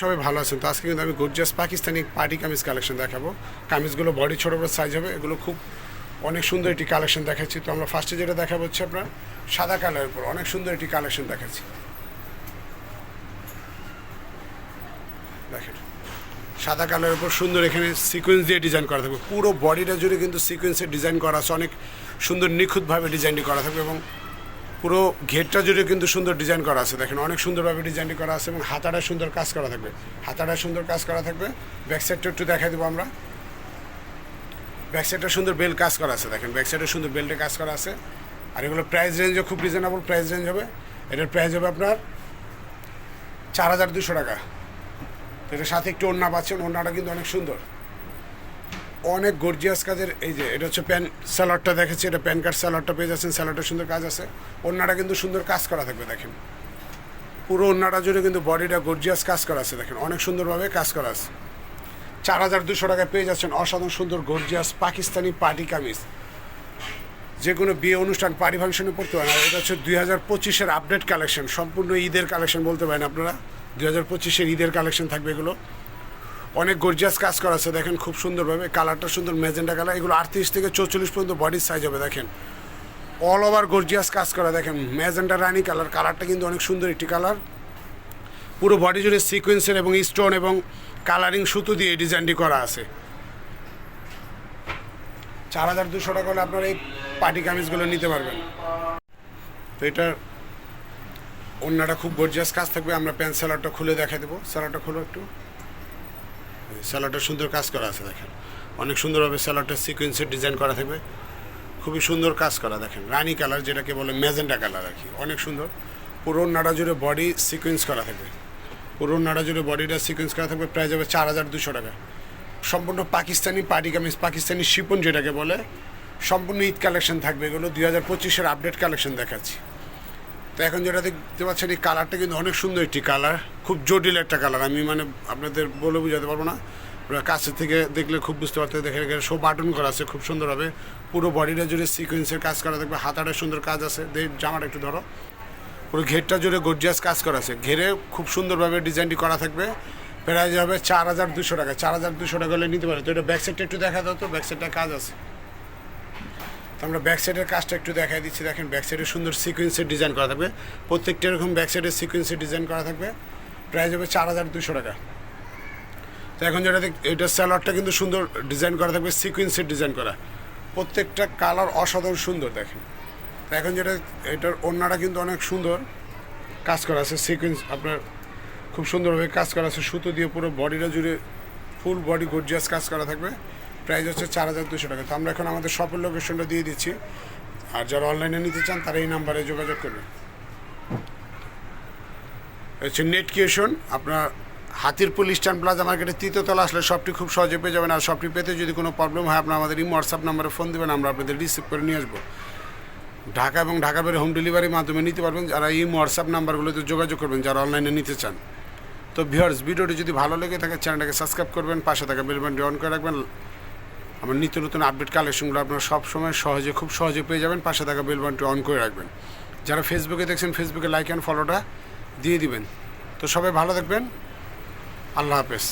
সবাই ভালো আছেন। কিন্তু আমি পাকিস্তানি পার্টি কামিজ কালেকশন দেখাবো। কামিজগুলো বডি ছোটো সাইজ হবে। এগুলো খুব অনেক সুন্দর একটি কালেকশন দেখাচ্ছি। তো আমরা ফার্স্টে যেটা হচ্ছে আপনার সাদা কালারের উপর। অনেক সুন্দর একটি কালেকশন দেখাচ্ছি। দেখেন, সাদা কালারের সুন্দর এখানে সিকোয়েন্স দিয়ে ডিজাইন করা থাকবে। পুরো বডিটা জুড়ে কিন্তু সিকোয়েন্সের ডিজাইন করা আছে। অনেক সুন্দর নিখুঁতভাবে ডিজাইনটি করা থাকবে এবং পুরো ঘেরটা জুড়ে কিন্তু সুন্দর ডিজাইন করা আছে। দেখেন অনেক সুন্দরভাবে ডিজাইনটি করা আছে এবং হাতাটা সুন্দর কাজ করা থাকবে। হাতাটা সুন্দর কাজ করা থাকবে। ব্যাক সাইডটা একটু দেখা দেবো আমরা। ব্যাক সাইডটা সুন্দর বেল কাজ করা আছে। দেখেন ব্যাক সাইডে সুন্দর বেল্টে কাজ করা আছে। আর এগুলো প্রাইস রেঞ্জও খুব রিজনেবল প্রাইস রেঞ্জ হবে। এটার প্রাইস হবে আপনার চার হাজার দুশো টাকা। এটার সাথে একটু ওড়না পাচ্ছেন। ওড়নাটা কিন্তু অনেক সুন্দর। অনেক গর্জিয়াস কাজের, এই যে এটা হচ্ছে প্যান স্যালাডটা দেখেছি, এটা প্যান কার্ড স্যালাডটা পেয়ে যাচ্ছেন স্যালাডটা সুন্দর কাজ আছে। ওড়নাটা কিন্তু সুন্দর কাজ করা থাকবে, দেখেন। পুরো ওড়নাটা জুড়ে কিন্তু বডিটা গর্জিয়াস কাজ করা আছে, দেখেন। অনেক সুন্দরভাবে কাজ করা আছে। চার হাজার দুশো টাকায় পেয়ে যাচ্ছেন অসাধারণ সুন্দর গর্জিয়াস পাকিস্তানি পার্টি কামিজ। যে কোনো বিয়ে অনুষ্ঠান পার্টি ফাংশনে পড়তে পারেন। এটা হচ্ছে দুই হাজার পঁচিশের আপডেট কালেকশন সম্পূর্ণ ঈদের কালেকশন বলতে পারেন আপনারা। দুই হাজার পঁচিশের ঈদের কালেকশন থাকবে এগুলো। অনেক গর্জিয়াস কাজ করা আছে, দেখেন খুব সুন্দরভাবে কালারটা সুন্দর মেজেন্টা কালার এগুলো আটত্রিশ থেকে চৌচল্লিশ পর্যন্ত বডির সাইজ হবে, দেখেন। অল ওভার গর্জিয়াস কাজ করা, দেখেন ম্যাজেন্টা রানি কালার কালারটা কিন্তু অনেক সুন্দর একটি কালার পুরো বডি জুড়ে সিকোয়েন্সের এবং স্টোন এবং কালারিং সুতো দিয়ে ডিজাইনটি করা আছে। চার হাজার দুশো টাকা হলে আপনারা এই পার্টি কামিজগুলো নিতে পারবেন। তো এটার অন্যটা খুব গর্জিয়াস কাজ থাকবে, আমরা প্যান্ট স্যালাডটা খুলে দেখা দেবো। স্যালাডটা খুলো একটু। স্যালাডটা সুন্দর কাজ করা আছে দেখেন। অনেক সুন্দরভাবে স্যালাডটা সিকোয়েন্সের ডিজাইন করা থাকবে। খুবই সুন্দর কাজ করা দেখেন। রানি কালার যেটাকে বলে ম্যাজেন্টা কালার আর কি। অনেক সুন্দর। পুরো নাড়া জুড়ে বডি সিকোয়েন্স করা থাকবে। পুরো নাড়া জুড়ে বডিটা সিকোয়েন্স করা থাকবে প্রায় যাবে চার হাজার দুশো টাকা। সম্পূর্ণ পাকিস্তানি পার্টি কামিজ পাকিস্তানি শিপন যেটাকে বলে, সম্পূর্ণ ঈদ কালেকশন থাকবে। এগুলো দুই হাজার পঁচিশের আপডেট কালেকশন দেখাচ্ছি। তো এখন যেটা দেখতে পাচ্ছেন এই কালারটা কিন্তু অনেক সুন্দর একটি কালার। খুব জটিল একটা কালার। আমি মানে আপনাদের বলে বোঝাতে পারব না। আপনারা কাছে থেকে দেখলে খুব বুঝতে পারতে দেখে এখানে শো বাটন করা আছে, খুব সুন্দরভাবে পুরো বডিটা জুড়ে সিকোয়েন্সের কাজ করা থাকবে। হাতাটা সুন্দর কাজ আছে। জামাটা একটু ধরো। পুরো ঘেরটা জুড়ে গর্জিয়াস কাজ করা আছে। ঘেরে খুব সুন্দরভাবে ডিজাইনটি করা থাকবে। প্রায় হবে চার হাজার দুশো টাকা। চার হাজার দুশো টাকা হলে নিতে পারে। তো এটা ব্যাক সাইডটা একটু দেখা দাও তো। ব্যাক সাইডটা কাজ আছে। আমরা ব্যাক সাইডের কাজটা একটু দেখাই দিচ্ছি। দেখেন ব্যাক সাইডে সুন্দর সিকোয়েন্সের ডিজাইন করা থাকবে। প্রত্যেকটা এরকম ব্যাক সাইডে সিকোয়েন্সের ডিজাইন করা থাকবে। প্রাইস হবে চার হাজার দুশো টাকা। তো এখন যেটা দেখ, এটা স্যালাডটা কিন্তু সুন্দর ডিজাইন করা থাকবে সিকোয়েন্সের ডিজাইন করা। প্রত্যেকটা কালার অসাধারণ সুন্দর, দেখেন। তো এখন যেটা, এটার ওড়নাটা কিন্তু অনেক সুন্দর। কাজ করা আছে সিকোয়েন্স আপনার খুব সুন্দরভাবে কাজ করা আছে। সুতো দিয়ে পুরো বডিটা জুড়ে ফুল বডি গর্জিয়াস কাজ করা থাকবে। প্রাইস হচ্ছে চার হাজার দুশো টাকা। তো আমরা এখন আমাদের শপের লোকেশনটা দিয়ে দিচ্ছি। আর যারা অনলাইনে নিতে চান, তারা এই নাম্বারে যোগাযোগ করবে। হচ্ছে নেট কিউশন আপনার হাতিরপুল ইস্টার্ন প্লাজা মার্কেটের তৃতীয়তলা আসলে সবটি খুব সহজে পেয়ে যাবেন। আর সবটি পেতে যদি কোনো প্রবলেম হয়, আপনার আমাদের এই হোয়াটসঅ্যাপ নাম্বারে ফোন দেবেন, আমরা আপনাদের রিসিভ করে নিয়ে আসব। ঢাকা এবং ঢাকা বের হোম ডেলিভারির মাধ্যমে নিতে পারবেন। যারা এই হোয়াটসঅ্যাপ নাম্বারগুলোতে যোগাযোগ করবেন, যারা অনলাইনে নিতে চান। তো ভিউয়ার্স ভিডিওটি যদি ভালো লেগে থাকে চ্যানেলটাকে সাবস্ক্রাইব করবেন, পাশে থাকা বেল বাটনটি অন করে রাখবেন। আমার নিত্য নতুন আপডেট কালেকশনগুলো আপনারা সবসময় সহজে, খুব সহজে পেয়ে যাবেন। পাশে থাকা বেল বাটনটি অন করে রাখবেন। যারা ফেসবুকে দেখছেন ফেসবুকে লাইক অ্যান্ড ফলোটা দিয়ে দিবেন। তো সবাই ভালো থাকবেন। আল্লাহ হাফেজ।